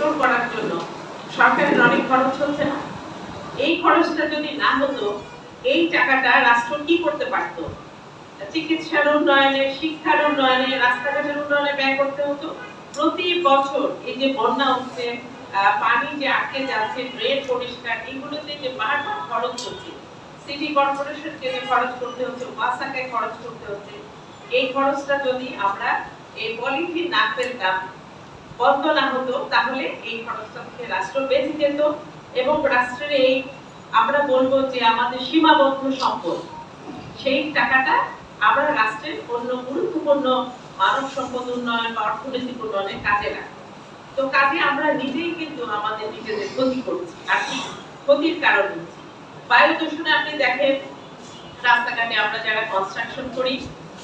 Restore করার জন্য সরকারের অনেক খরচ হচ্ছে না। এই খরচটা যদি না হতো, এই টাকাটা রাষ্ট্র কি করতে পারতো? চিকিৎসার উন্নয়নে, শিক্ষার উন্নয়নে, রাস্তাঘাটের উন্নয়নে ব্যয় করতে হতো। প্রতি বছর এই যে বন্যা হচ্ছে পানি যে আটকে যাচ্ছে, ড্রেন পরিষ্কার, এগুলোতে যে বারবার খরচ হচ্ছে সিটি কর্পোরেশনকে যে খরচ করতে হচ্ছে, ওয়াসাকে খরচ করতে হচ্ছে, এই খরচটা যদি আমরা এই পলিথিন না ফেলতাম বন্ধ না হতো, তাহলে এই খরচটা থেকে রাষ্ট্র বেঁচে যেত এবং রাষ্ট্রের এই, আমরা বলব যে আমাদের সীমাবদ্ধ সম্পদ, সেই টাকাটা আমরা রাষ্ট্রের অন্য গুরুত্বপূর্ণ মানব সম্পদ উন্নয়ন বা অর্থনৈতিক উন্নয়নে কাজে লাগাই তো কাজে আমরা নিজেই কিন্তু আমাদের নিজেদের ক্ষতি করছি, আর কি, ক্ষতির কারণ হচ্ছে। বায়ু দূষণে আপনি দেখেন, রাস্তাঘাটে আমরা যারা কনস্ট্রাকশন করি,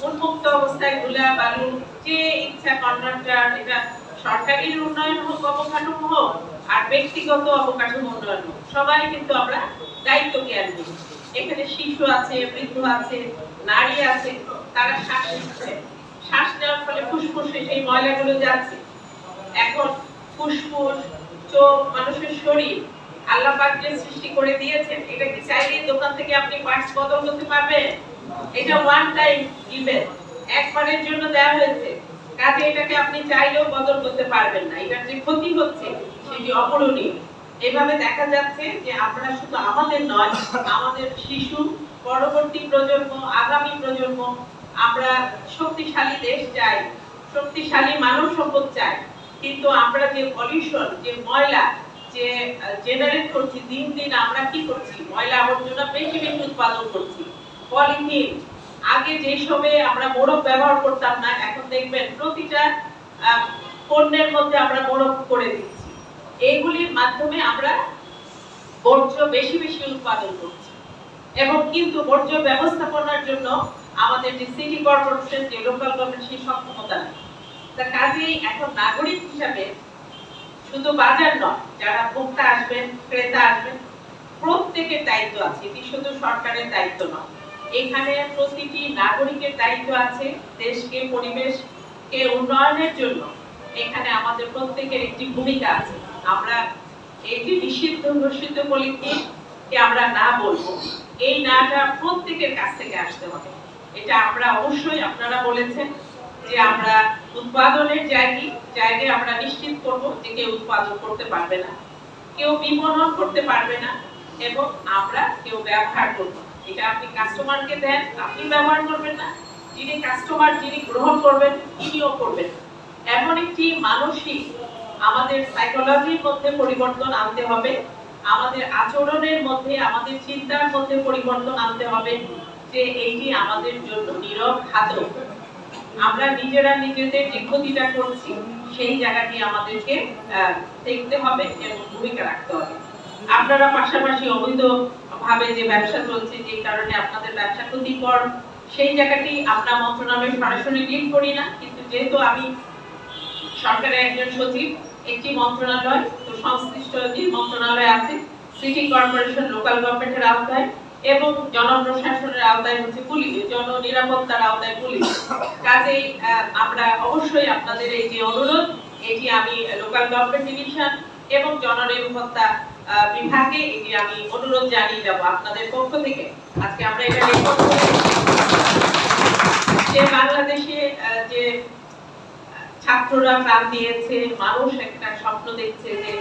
উন্মুক্ত অবস্থায় ধুলা, বালু, যে ইচ্ছা কন্ট্রাক্টর এটা সরকারি উন্নয়ন হোক, অবকাঠামো হোক, আর ব্যক্তিগত অবকাঠামো উন্নয়ন হোক, সবাই কিন্তু আমরা দায়িত্ব জ্ঞান নিই এখানে শিশু আছে, বৃদ্ধ আছে, নারী আছে, তারা শ্বাস নিচ্ছে। শ্বাস নেওয়ার ফলে ফুসফুসে সেই ময়লাগুলো যাচ্ছে। এখন ফুসফুস, চোখ, মানুষের শরীর, আল্লাহ পাক যে সৃষ্টি করে দিয়েছেন, এটা কি চাইলে দোকান থেকে আপনি পার্টস বদল করতে পারবেন? এটা ওয়ান টাইম গিভেন একবারের জন্য দেওয়া হয়েছে। কাজে এটাকে আপনি চাইলেও বদল করতে পারবেন না। এটার যে ক্ষতি হচ্ছে, সেটি অপরণীয়। এভাবে দেখা যাচ্ছে যে আমরা শুধু আমাদের নয়, আমাদের শিশু, পরবর্তী প্রজন্ম, আগামী প্রজন্ম, আমরা শক্তিশালী দেশ চাই, শক্তিশালী মানব সম্পদ চাই। কিন্তু আমরা যে পলিউশন যে ময়লা, যে জেনারেট করছি, দিন দিন আমরা কি করছি? ময়লা আবর্জনা বেশি বেশি উৎপাদন করছি। পলিথিন আগে যে সময়ে আমরা মোড়ক ব্যবহার করতাম না, এখন দেখবেন প্রতিটা পণ্যের মধ্যে আমরা মোড়ক করে দিচ্ছি। এইগুলির মাধ্যমে আমরা বর্জ্য বেশি বেশি উৎপাদন করছি। এবং কিন্তু বর্জ্য ব্যবস্থাপনার জন্য আমাদের যে সিটি কর্পোরেশন যে লোকাল গভর্নমেন্ট সেই সক্ষমতা নেই। তা কাজেই এখন নাগরিক হিসাবে শুধু বাজার নয়, যারা ভোক্তা আসবেন, ক্রেতা আসবেন, প্রত্যেকের দায়িত্ব আছে। এটি শুধু সরকারের দায়িত্ব নয়। এখানে প্রতিটি নাগরিকের দায়িত্ব আছে দেশকে, পরিবেশকে উন্নয়নের জন্য। এখানে আমাদের প্রত্যেকের একটি ভূমিকা আছে। আমরা যে নিষিদ্ধ ঘোষিত পলিথিন কে? আমরা না বলব। এই নাটা প্রত্যেকের কাছ থেকে আসতে হবে। এটা আমরা অবশ্যই, আপনারা বলেছেন যে আমরা উৎপাদনের জায়গায় জায়গায় আমরা নিশ্চিত করব যে কেউ উৎপাদন করতে পারবে না। কেউ বিপণন করতে পারবে না এবং আমরা কেউ ব্যবহার করব। এটা আপনি কাস্টমারকে দেন, আপনি ব্যবহার করবেন না। যিনি কাস্টমার যিনি গ্রহণ করবেন, তিনিও করবেন। এমন একটি মানসিক আমাদের সাইকোলজির মধ্যে পরিবর্তন আনতে হবে। আমাদের আচরণের মধ্যে, আমাদের চিন্তার মধ্যে পরিবর্তন আনতে হবে যে এইটি আমাদের জন্য নীরব ঘাতক আমরা নিজেরা নিজেদের যে ক্ষতিটা করছি, সেই জায়গাটি আমাদেরকে দেখতে হবে এবং ভূমিকা রাখতে হবে। আপনারা পাশাপাশি অবৈধ ভাবে যে ব্যবসা চলছে যে কারণে আপনাদের ব্যবসা ক্ষতিকর, সেই জায়গাটি আমরা মন্ত্রণালয় সরাসরি ডিল করি না। কিন্তু যেহেতু আমি সরকারের একজন সচিব, একটি মন্ত্রণালয়, তো সংশ্লিষ্ট যে মন্ত্রণালয় আছে, সিটি কর্পোরেশন, লোকাল গভর্নমেন্টের আওতায় এবং জনপ্রশাসনের আওতায় হচ্ছে পুলিশ জন নিরাপত্তার আওতায় পুলিশ। কাজেই আমরা অবশ্যই আপনাদের এই যে অনুরোধ, এটি আমি লোকাল গভর্নমেন্ট ডিভিশন এবং জননিরাপত্তা বিভাগে এটি আমি অনুরোধ জানিয়ে যাব আপনাদের পক্ষ থেকে। আজকে আমরা এটা রেকর্ড করে যে বাংলাদেশে যে ছাত্ররা প্রাণ দিয়েছে, মানুষ একটা স্বপ্ন দেখছে যে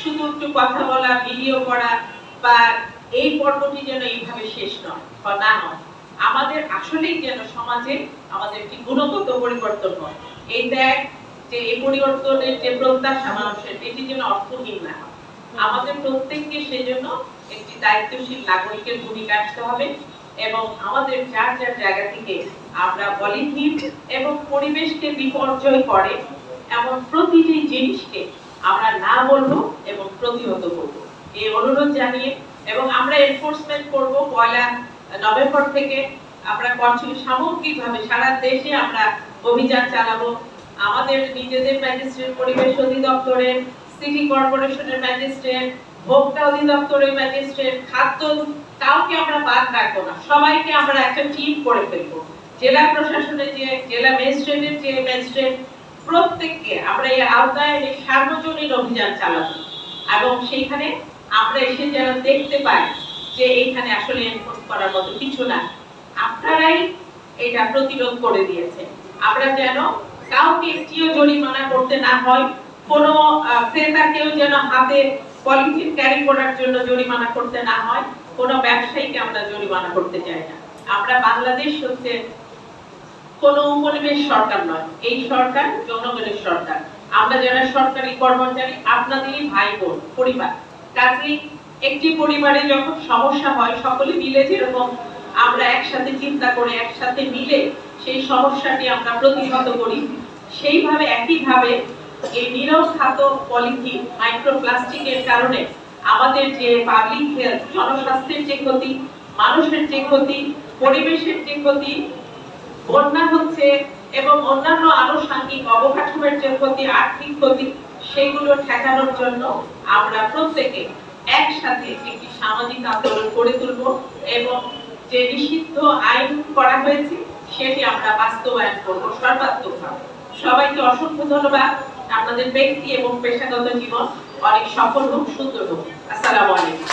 শুধু একটু কথা বলা ভিডিও করা বা এই পর্বটি যেন এইভাবে শেষ নয় বা না নয় আমাদের আসলেই যেন সমাজে আমাদের একটি গুণগত পরিবর্তন হয়। এই দেখ যে, এই পরিবর্তনের যে প্রত্যাশা মানুষের, এটি যেন অর্থহীন না হয়। আমাদের প্রত্যেককে সেজন্য একটি দায়িত্বশীল নাগরিকের ভূমিকা আসতে হবে এবং আমাদের যার যার জায়গা থেকে আমরা পলিথিন এবং পরিবেশকে বিপর্যয় করে এমন প্রতিটি জিনিসকে আমরা না বলব এবং প্রতিহত করব। এই অনুরোধ জানিয়ে এবং আমরা এনফোর্সমেন্ট করব পয়লা নভেম্বর থেকে। আমরা কন্টিনিউ সামগ্রিকভাবে সারা দেশে আমরা অভিযান চালাবো। আমাদের নিজেদের ম্যাজিস্ট্রেট পরিবেশ অধিদপ্তরের সিটি কর্পোরেশনের ম্যাজিস্ট্রেট ভোক্তা অধিদপ্তরের ম্যাজিস্ট্রেট খাদ্য, কাউকে আমরা বাদ রাখব না। সবাইকে আমরা একটা টিম করে ফেলব। জেলা প্রশাসনের যে, জেলা ম্যাজিস্ট্রেটের যে ম্যাজিস্ট্রেট প্রত্যেককে আমরা এই আওতায় এই সার্বজনীন অভিযান চালাবো। এবং সেইখানে আমরা এসে যেন দেখতে পাই যে এইখানে আসলে এনফোর্স করার মতো কিছু না। আপনারাই এটা প্রতিরোধ করে দিয়েছে আমরা যেন কাউকে একটিও জরিমানা করতে না হয় কোনো ক্রেতাকেও যেন হাতে পলিথিন ক্যারি করার জন্য জরিমানা করতে না হয়, কোনো ব্যবসায়ীকে আমরা জরিমানা করতে চাই না। আমরা বাংলাদেশ হচ্ছে কোন উপনিবেশ সরকার নয়, এই সরকার জনগণের সরকার। আমরা যারা সরকারি কর্মচারী, আপনাদেরই ভাই বোন, পরিবার। কাজেই একটি পরিবারে যখন সমস্যা হয়, সকলে মিলে যেরকম আমরা একসাথে চিন্তা করে, একসাথে মিলে সেই সমস্যাটি আমরা প্রতিহত করি, সেইভাবে, একইভাবে এই নীরব খাত পলিথিন মাইক্রোপ্লাস্টিকের কারণে আমাদের যে পাবলিক হেলথ জনস্বাস্থ্যের যে ক্ষতি, মানুষের যে ক্ষতি, পরিবেশের যে ক্ষতি, বন্যা হচ্ছে এবং অন্যান্য আনুষঙ্গিক অবকাঠামোর যে ক্ষতি, আর্থিক ক্ষতি, সেগুলো ঠেকানোর জন্য আমরা প্রত্যেকে একসাথে একটি সামাজিক আন্দোলন গড়ে তুলব এবং যে নিষিদ্ধ আইন করা হয়েছে, সেটি আমরা বাস্তবায়ন করব সর্বাত্মকভাবে। সবাইকে অসংখ্য ধন্যবাদ। আপনাদের ব্যক্তি এবং পেশাগত জীবন অনেক সফল হোক সুন্দর হোক। আসসালামু আলাইকুম।